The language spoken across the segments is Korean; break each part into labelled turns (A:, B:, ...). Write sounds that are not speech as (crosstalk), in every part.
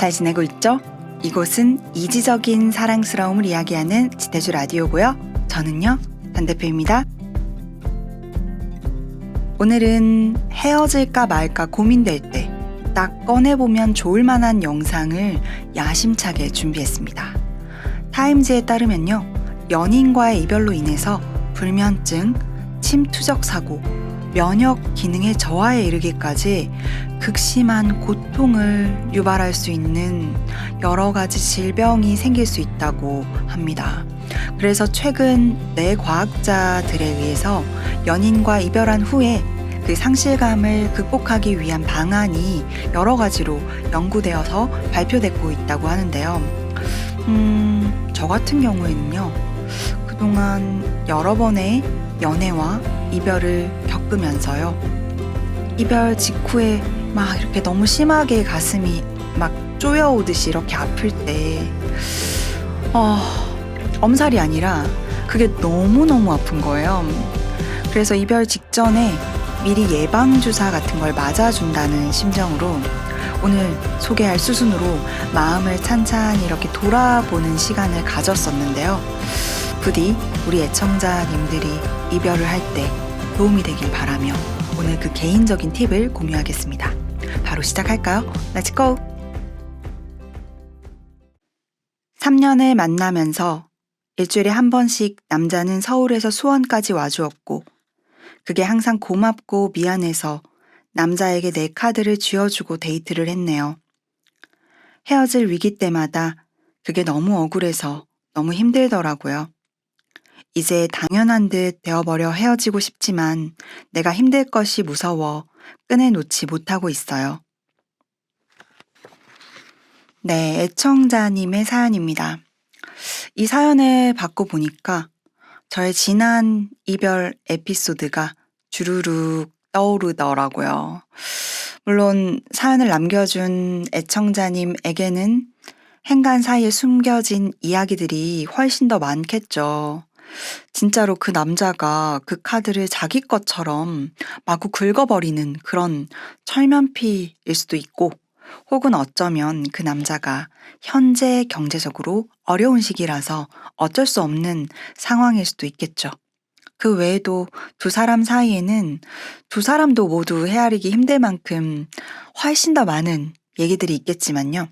A: 잘 지내고 있죠? 이곳은 이지적인 사랑스러움을 이야기하는 지태주 라디오고요. 저는요, 단 대표입니다. 오늘은 헤어질까 말까 고민될 때 딱 꺼내보면 좋을 만한 영상을 야심차게 준비했습니다. 타임즈에 따르면요, 연인과의 이별로 인해서 불면증, 침투적 사고, 면역 기능의 저하에 이르기까지 극심한 고통을 유발할 수 있는 여러 가지 질병이 생길 수 있다고 합니다. 그래서 최근 내 과학자들에 의해서 연인과 이별한 후에 그 상실감을 극복하기 위한 방안이 여러 가지로 연구되어서 발표되고 있다고 하는데요. 음, 저 같은 경우에는요, 그동안 여러 번의 연애와 이별을 겪으면서요, 이별 직후에 막 이렇게 너무 심하게 가슴이 막 쪼여오듯이 이렇게 아플 때, 어, 엄살이 아니라 그게 너무너무 아픈 거예요. 그래서 이별 직전에 미리 예방주사 같은 걸 맞아준다는 심정으로 오늘 소개할 수순으로 마음을 찬찬히 이렇게 돌아보는 시간을 가졌었는데요. 부디 우리 애청자님들이 이별을 할 때 도움이 되길 바라며 오늘 그 개인적인 팁을 공유하겠습니다. 바로 시작할까요? Let's go! 3년을 만나면서 일주일에 한 번씩 남자는 서울에서 수원까지 와주었고, 그게 항상 고맙고 미안해서 남자에게 내 카드를 쥐어주고 데이트를 했네요. 헤어질 위기 때마다 그게 너무 억울해서 너무 힘들더라고요. 이제 당연한 듯 되어버려 헤어지고 싶지만 내가 힘들 것이 무서워 꺼내놓지 못하고 있어요. 네, 애청자님의 사연입니다. 이 사연을 받고 보니까 저의 지난 이별 에피소드가 주르륵 떠오르더라고요. 물론 사연을 남겨준 애청자님에게는 행간 사이에 숨겨진 이야기들이 훨씬 더 많겠죠. 진짜로 그 남자가 그 카드를 자기 것처럼 마구 긁어버리는 그런 철면피일 수도 있고, 혹은 어쩌면 그 남자가 현재 경제적으로 어려운 시기라서 어쩔 수 없는 상황일 수도 있겠죠. 그 외에도 두 사람 사이에는 두 사람도 모두 헤아리기 힘들 만큼 훨씬 더 많은 얘기들이 있겠지만요.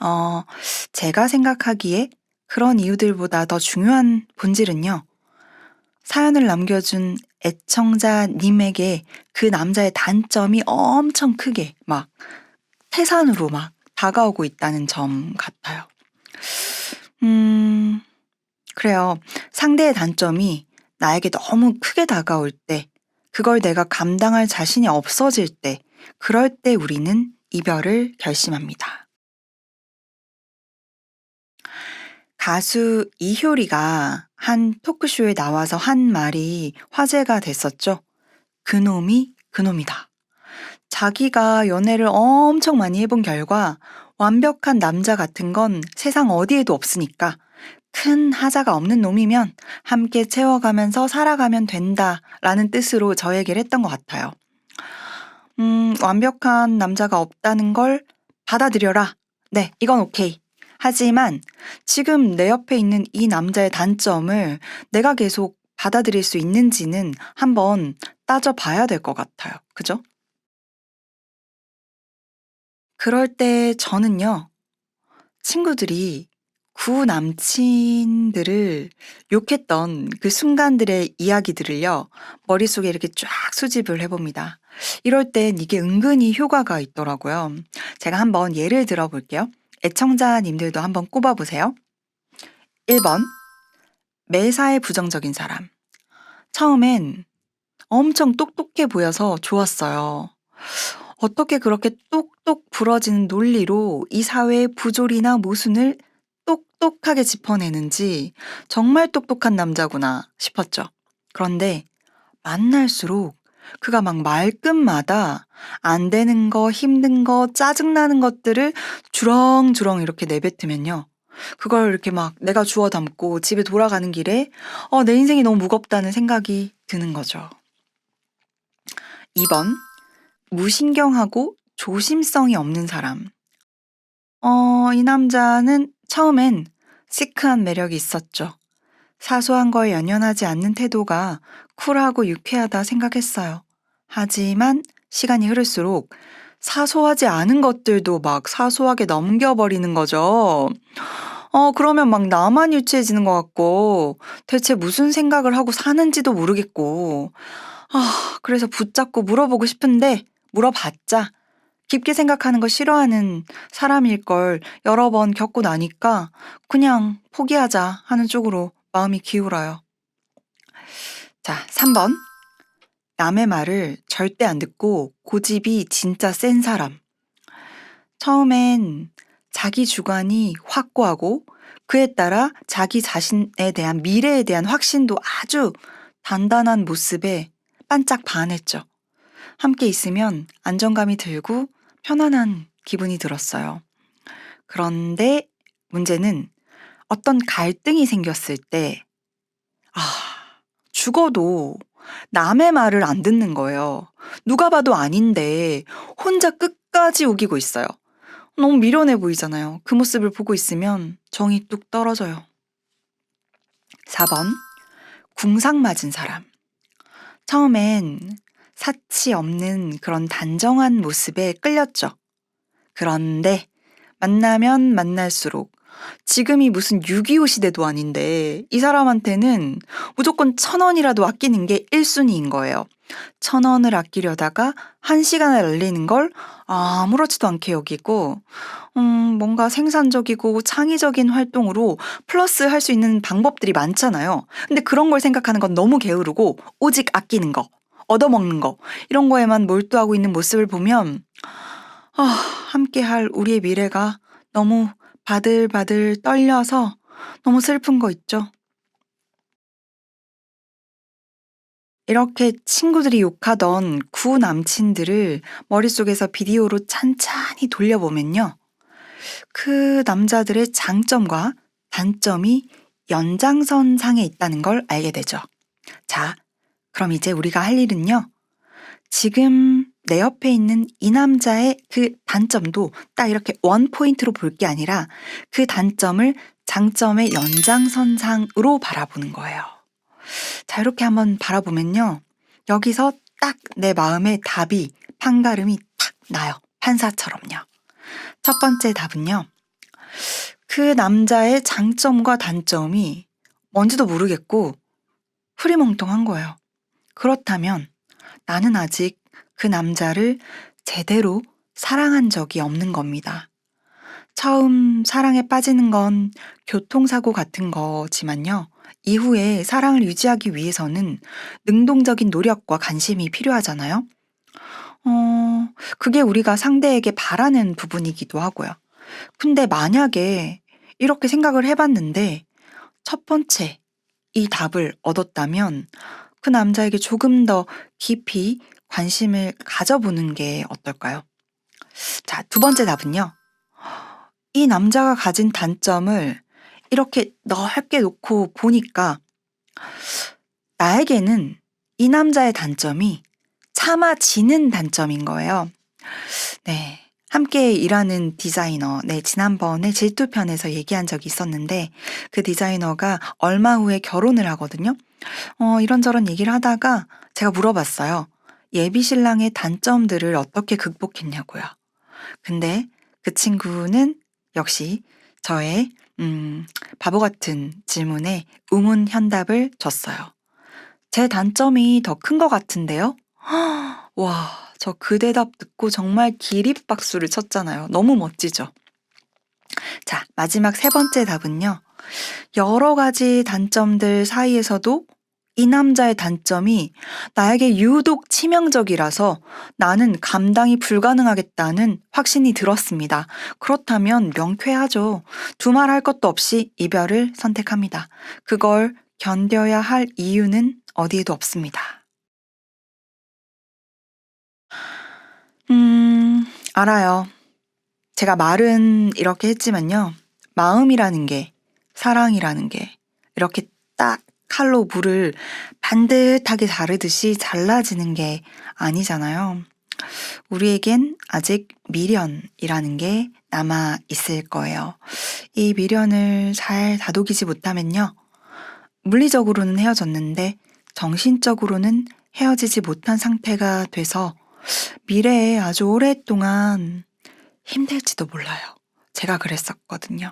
A: 어, 제가 생각하기에 그런 이유들보다 더 중요한 본질은요. 사연을 남겨준 애청자님에게 그 남자의 단점이 엄청 크게 막 태산으로 막 다가오고 있다는 점 같아요. 음, 그래요. 상대의 단점이 나에게 너무 크게 다가올 때, 그걸 내가 감당할 자신이 없어질 때, 그럴 때 우리는 이별을 결심합니다. 가수 이효리가 한 토크쇼에 나와서 한 말이 화제가 됐었죠. 그놈이 그놈이다. 자기가 연애를 엄청 많이 해본 결과 완벽한 남자 같은 건 세상 어디에도 없으니까 큰 하자가 없는 놈이면 함께 채워가면서 살아가면 된다 라는 뜻으로 저 얘기를 했던 것 같아요. 음, 완벽한 남자가 없다는 걸 받아들여라. 네, 이건 오케이. 하지만 지금 내 옆에 있는 이 남자의 단점을 내가 계속 받아들일 수 있는지는 한번 따져봐야 될 것 같아요. 그죠? 그럴 때 저는요, 친구들이 구 남친들을 욕했던 그 순간들의 이야기들을요, 머릿속에 이렇게 쫙 수집을 해봅니다. 이럴 땐 이게 은근히 효과가 있더라고요. 제가 한번 예를 들어 볼게요. 애청자님들도 한번 꼽아보세요. 1번. 매사에 부정적인 사람. 처음엔 엄청 똑똑해 보여서 좋았어요. 어떻게 그렇게 똑똑 부러지는 논리로 이 사회의 부조리나 모순을 똑똑하게 짚어내는지 정말 똑똑한 남자구나 싶었죠. 그런데 만날수록 그가 막 말끝마다 안 되는 거, 힘든 거, 짜증나는 것들을 주렁주렁 이렇게 내뱉으면요. 그걸 이렇게 막 내가 주워 담고 집에 돌아가는 길에 어, 내 인생이 너무 무겁다는 생각이 드는 거죠. 2번. 무신경하고 조심성이 없는 사람. 어, 이 남자는 처음엔 시크한 매력이 있었죠. 사소한 거에 연연하지 않는 태도가 쿨하고 유쾌하다 생각했어요. 하지만 시간이 흐를수록 사소하지 않은 것들도 막 사소하게 넘겨버리는 거죠. 어, 그러면 막 나만 유치해지는 것 같고, 대체 무슨 생각을 하고 사는지도 모르겠고, 아, 그래서 붙잡고 물어보고 싶은데, 물어봤자, 깊게 생각하는 거 싫어하는 사람일 걸 여러 번 겪고 나니까, 그냥 포기하자 하는 쪽으로 마음이 기울어요. 자, 3번. 남의 말을 절대 안 듣고 고집이 진짜 센 사람. 처음엔 자기 주관이 확고하고 그에 따라 자기 자신에 대한 미래에 대한 확신도 아주 단단한 모습에 반짝 반했죠. 함께 있으면 안정감이 들고 편안한 기분이 들었어요. 그런데 문제는 어떤 갈등이 생겼을 때, 아, 죽어도 남의 말을 안 듣는 거예요. 누가 봐도 아닌데 혼자 끝까지 우기고 있어요. 너무 미련해 보이잖아요. 그 모습을 보고 있으면 정이 뚝 떨어져요. 4번. 궁상 맞은 사람. 처음엔 사치 없는 그런 단정한 모습에 끌렸죠. 그런데 만나면 만날수록 지금이 무슨 6.25 시대도 아닌데 이 사람한테는 무조건 천 원이라도 아끼는 게 1순위인 거예요. 천 원을 아끼려다가 한 시간을 날리는 걸 아무렇지도 않게 여기고, 음, 뭔가 생산적이고 창의적인 활동으로 플러스 할 수 있는 방법들이 많잖아요. 근데 그런 걸 생각하는 건 너무 게으르고, 오직 아끼는 거, 얻어먹는 거, 이런 거에만 몰두하고 있는 모습을 보면, 아, 함께 할 우리의 미래가 너무 바들바들 떨려서 너무 슬픈 거 있죠. 이렇게 친구들이 욕하던 구 남친들을 머릿속에서 비디오로 찬찬히 돌려보면요. 그 남자들의 장점과 단점이 연장선 상에 있다는 걸 알게 되죠. 자, 그럼 이제 우리가 할 일은요. 지금 내 옆에 있는 이 남자의 그 단점도 딱 이렇게 원 포인트로 볼 게 아니라 그 단점을 장점의 연장선상으로 바라보는 거예요. 자, 이렇게 한번 바라보면요. 여기서 딱 내 마음의 답이, 판가름이 탁 나요. 판사처럼요. 첫 번째 답은요. 그 남자의 장점과 단점이 뭔지도 모르겠고 흐리멍텅한 거예요. 그렇다면 나는 아직 그 남자를 제대로 사랑한 적이 없는 겁니다. 처음 사랑에 빠지는 건 교통사고 같은 거지만요. 이후에 사랑을 유지하기 위해서는 능동적인 노력과 관심이 필요하잖아요. 어, 그게 우리가 상대에게 바라는 부분이기도 하고요. 근데 만약에 이렇게 생각을 해봤는데 첫 번째 이 답을 얻었다면 그 남자에게 조금 더 깊이 관심을 가져보는 게 어떨까요? 자, 두 번째 답은요. 이 남자가 가진 단점을 이렇게 넓게 놓고 보니까 나에게는 이 남자의 단점이 참아지는 단점인 거예요. 네. 함께 일하는 디자이너, 네, 지난번에 질투편에서 얘기한 적이 있었는데, 그 디자이너가 얼마 후에 결혼을 하거든요. 어, 이런저런 얘기를 하다가 제가 물어봤어요. 예비 신랑의 단점들을 어떻게 극복했냐고요. 근데 그 친구는 역시 저의 음, 바보 같은 질문에 우문 현답을 줬어요. 제 단점이 더 큰 것 같은데요? (gasps) 와, 저 그 대답 듣고 정말 기립박수를 쳤잖아요. 너무 멋지죠? 자, 마지막 세 번째 답은요. 여러 가지 단점들 사이에서도 이 남자의 단점이 나에게 유독 치명적이라서 나는 감당이 불가능하겠다는 확신이 들었습니다. 그렇다면 명쾌하죠. 두말할 것도 없이 이별을 선택합니다. 그걸 견뎌야 할 이유는 어디에도 없습니다. 음, 알아요. 제가 말은 이렇게 했지만요. 마음이라는 게, 사랑이라는 게, 이렇게 딱 칼로 물을 반듯하게 자르듯이 잘라지는 게 아니잖아요. 우리에겐 아직 미련이라는 게 남아 있을 거예요. 이 미련을 잘 다독이지 못하면요. 물리적으로는 헤어졌는데 정신적으로는 헤어지지 못한 상태가 돼서 미래에 아주 오랫동안 힘들지도 몰라요. 제가 그랬었거든요.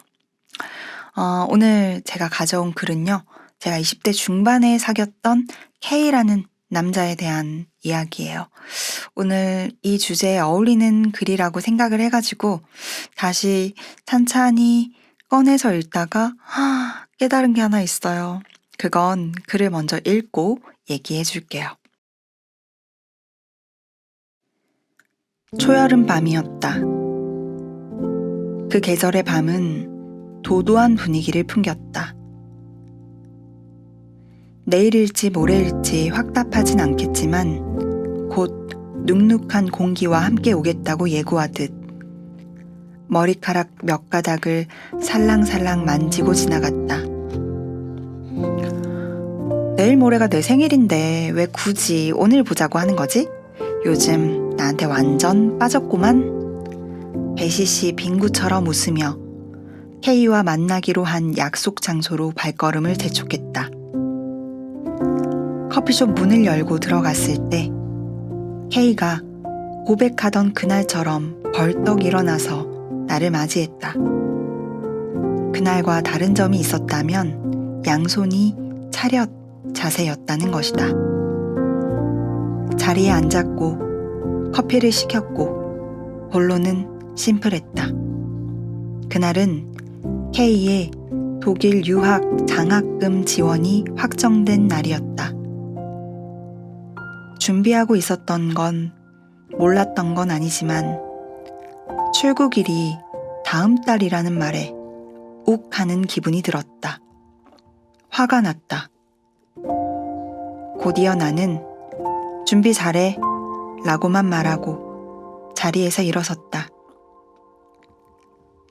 A: 어, 오늘 제가 가져온 글은요. 제가 20대 중반에 사귀었던 K라는 남자에 대한 이야기예요. 오늘 이 주제에 어울리는 글이라고 생각을 해가지고 다시 찬찬히 꺼내서 읽다가 하, 깨달은 게 하나 있어요. 그건 글을 먼저 읽고 얘기해 줄게요. 초여름 밤이었다. 그 계절의 밤은 도도한 분위기를 풍겼다. 내일일지 모레일지 확답하진 않겠지만 곧 눅눅한 공기와 함께 오겠다고 예고하듯 머리카락 몇 가닥을 살랑살랑 만지고 지나갔다. 내일 모레가 내 생일인데 왜 굳이 오늘 보자고 하는 거지? 요즘 나한테 완전 빠졌구만. 배시 씨 빙구처럼 웃으며 K와 만나기로 한 약속 장소로 발걸음을 재촉했다. 커피숍 문을 열고 들어갔을 때 K가 고백하던 그날처럼 벌떡 일어나서 나를 맞이했다. 그날과 다른 점이 있었다면 양손이 차렷 자세였다는 것이다. 자리에 앉았고 커피를 시켰고 본론은 심플했다. 그날은 K의 독일 유학 장학금 지원이 확정된 날이었다. 준비하고 있었던 건 몰랐던 건 아니지만 출국일이 다음 달이라는 말에 욱 하는 기분이 들었다. 화가 났다. 곧이어 나는 준비 잘해 라고만 말하고 자리에서 일어섰다.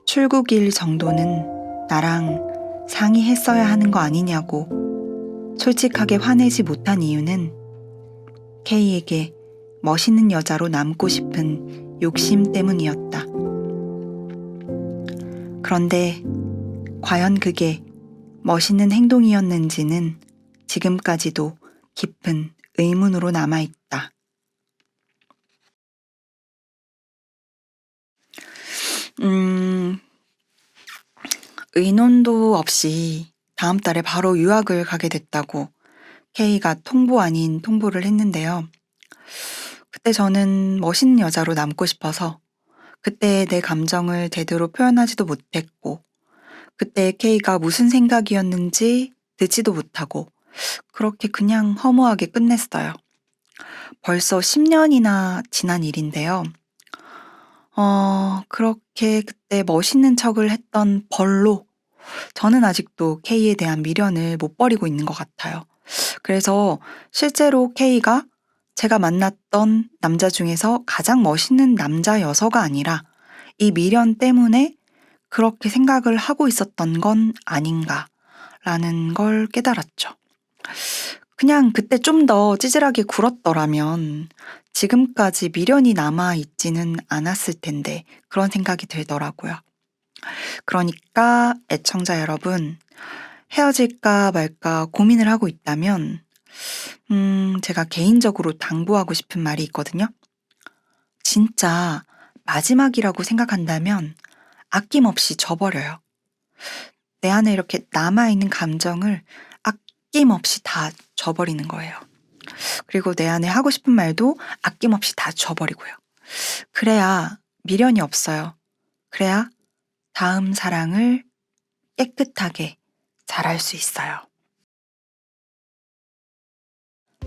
A: 출국일 정도는 나랑 상의했어야 하는 거 아니냐고 솔직하게 화내지 못한 이유는 K에게 멋있는 여자로 남고 싶은 욕심 때문이었다. 그런데 과연 그게 멋있는 행동이었는지는 지금까지도 깊은 의문으로 남아있다. 음, 의논도 없이 다음 달에 바로 유학을 가게 됐다고 K가 통보 아닌 통보를 했는데요. 그때 저는 멋있는 여자로 남고 싶어서 그때 내 감정을 제대로 표현하지도 못했고 그때 K가 무슨 생각이었는지 듣지도 못하고 그렇게 그냥 허무하게 끝냈어요. 벌써 10년이나 지난 일인데요. 어, 그렇게 그때 멋있는 척을 했던 벌로 저는 아직도 K에 대한 미련을 못 버리고 있는 것 같아요. 그래서 실제로 K가 제가 만났던 남자 중에서 가장 멋있는 남자여서가 아니라 이 미련 때문에 그렇게 생각을 하고 있었던 건 아닌가라는 걸 깨달았죠. 그냥 그때 좀 더 찌질하게 굴었더라면 지금까지 미련이 남아 있지는 않았을 텐데 그런 생각이 들더라고요. 그러니까 애청자 여러분, 헤어질까 말까 고민을 하고 있다면, 음, 제가 개인적으로 당부하고 싶은 말이 있거든요. 진짜 마지막이라고 생각한다면 아낌없이 져버려요. 내 안에 이렇게 남아있는 감정을 아낌없이 다 져버리는 거예요. 그리고 내 안에 하고 싶은 말도 아낌없이 다 져버리고요. 그래야 미련이 없어요. 그래야 다음 사랑을 깨끗하게 잘할 수 있어요.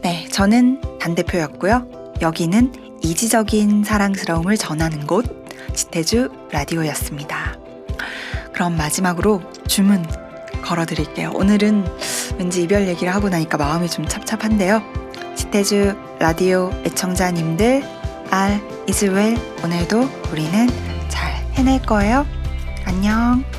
A: 네, 저는 단대표였고요. 여기는 이지적인 사랑스러움을 전하는 곳, 지태주 라디오였습니다. 그럼 마지막으로 주문 걸어드릴게요. 오늘은 왠지 이별 얘기를 하고 나니까 마음이 좀 찹찹한데요. 지태주 라디오 애청자님들, 알, 이즈웰, 오늘도 우리는 잘 해낼 거예요. 안녕.